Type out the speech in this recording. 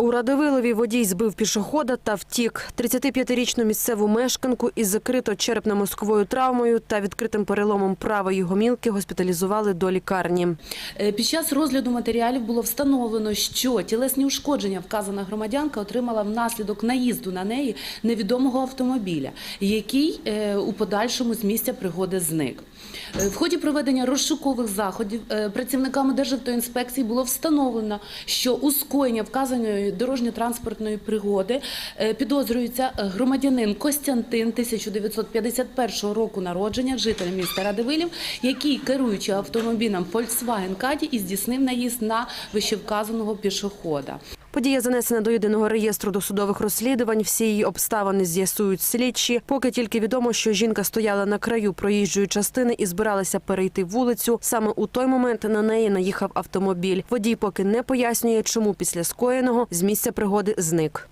У Радивилові водій збив пішохода та втік. 35-річну місцеву мешканку із закрито-черепно-мозковою травмою та відкритим переломом правої гомілки госпіталізували до лікарні. Е, Під час розгляду матеріалів було встановлено, що тілесні ушкодження вказана громадянка отримала внаслідок наїзду на неї невідомого автомобіля, який е, у подальшому з місця пригоди зник. Е, В ході проведення розшукових заходів працівниками Державтоінспекції було встановлено, що у скоєнні вказаної дорожньо-транспортної пригоди е, підозрюється громадянин Костянтин 1951 року народження, житель міста Радивилів, який, керуючи автомобілем Volkswagen Caddy, і здійснив наїзд на вищевказаного пішохода. Подія занесена до єдиного реєстру досудових розслідувань. Всі її обставини з'ясують слідчі. Поки тільки відомо, що жінка стояла на краю проїжджої частини і збиралася перейти вулицю. Саме у той момент на неї наїхав автомобіль. Водій поки не пояснює, чому після скоєного з місця пригоди зник.